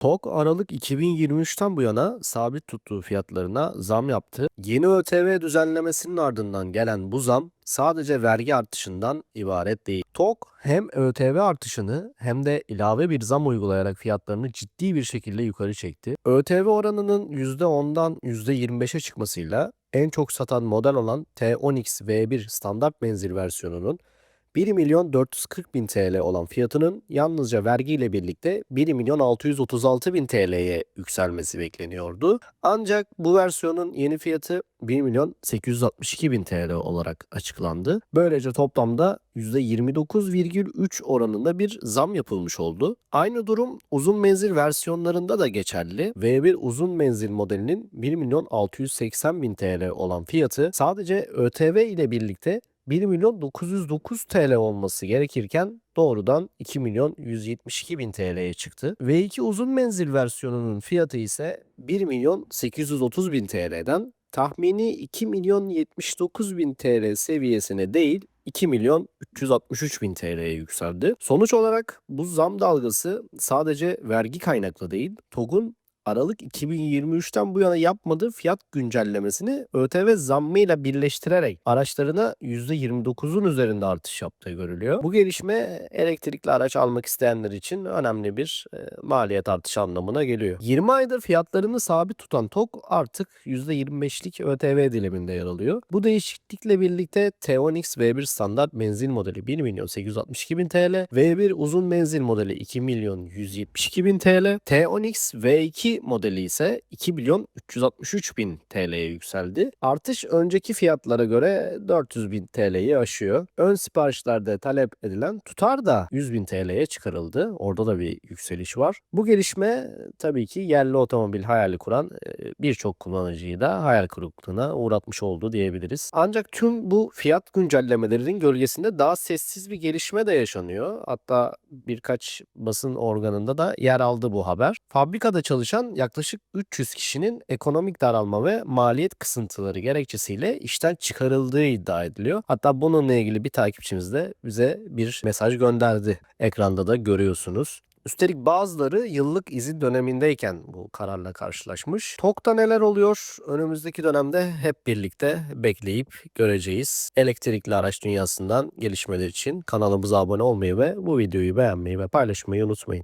TOG Aralık 2023'ten bu yana sabit tuttuğu fiyatlarına zam yaptı. Yeni ÖTV düzenlemesinin ardından gelen bu zam sadece vergi artışından ibaret değil. TOG hem ÖTV artışını hem de ilave bir zam uygulayarak fiyatlarını ciddi bir şekilde yukarı çekti. ÖTV oranının %10'dan %25'e çıkmasıyla en çok satan model olan T10X V1 standart menzil versiyonunun 1 milyon 440 bin TL olan fiyatının yalnızca vergiyle birlikte 1 milyon 636 bin TL'ye yükselmesi bekleniyordu. Ancak bu versiyonun yeni fiyatı 1 milyon 862 bin TL olarak açıklandı. Böylece toplamda %29,3 oranında bir zam yapılmış oldu. Aynı durum uzun menzil versiyonlarında da geçerli. V1 uzun menzil modelinin 1 milyon 680 bin TL olan fiyatı sadece ÖTV ile birlikte 1 milyon 909 TL olması gerekirken doğrudan 2 milyon 172 bin TL'ye çıktı. V2 uzun menzil versiyonunun fiyatı ise 1 milyon 830 bin TL'den tahmini 2 milyon 79 bin TL seviyesine değil 2 milyon 363 bin TL'ye yükseldi. Sonuç olarak bu zam dalgası sadece vergi kaynaklı değil, TOG'un Aralık 2023'ten bu yana yapmadığı fiyat güncellemesini ÖTV zammıyla birleştirerek araçlarına %29'un üzerinde artış yaptığı görülüyor. Bu gelişme elektrikli araç almak isteyenler için önemli bir e, maliyet artışı anlamına geliyor. 20 aydır fiyatlarını sabit tutan TOG artık %25'lik ÖTV diliminde yer alıyor. Bu değişiklikle birlikte T10X V1 standart menzil modeli 1 milyon 862 bin TL, V1 uzun menzil modeli 2 milyon 172 bin TL, T10X V2 modeli ise 2 milyon 363 bin TL'ye yükseldi. Artış önceki fiyatlara göre 400 bin TL'yi aşıyor. Ön siparişlerde talep edilen tutar da 100 bin TL'ye çıkarıldı. Orada da bir yükseliş var. Bu gelişme tabii ki yerli otomobil hayali kuran e, birçok kullanıcıyı da hayal kırıklığına uğratmış oldu diyebiliriz. Ancak tüm bu fiyat güncellemelerinin gölgesinde daha sessiz bir gelişme de yaşanıyor. Hatta birkaç basın organında da yer aldı bu haber. Fabrikada çalışan yaklaşık 300 kişinin ekonomik daralma ve maliyet kısıntıları gerekçesiyle işten çıkarıldığı iddia ediliyor. Hatta bununla ilgili bir takipçimiz de bize bir mesaj gönderdi. Ekranda da görüyorsunuz. Üstelik bazıları yıllık izin dönemindeyken bu kararla karşılaşmış. TOK'ta neler oluyor? Önümüzdeki dönemde hep birlikte bekleyip göreceğiz. Elektrikli araç dünyasından gelişmeler için kanalımıza abone olmayı ve bu videoyu beğenmeyi ve paylaşmayı unutmayın.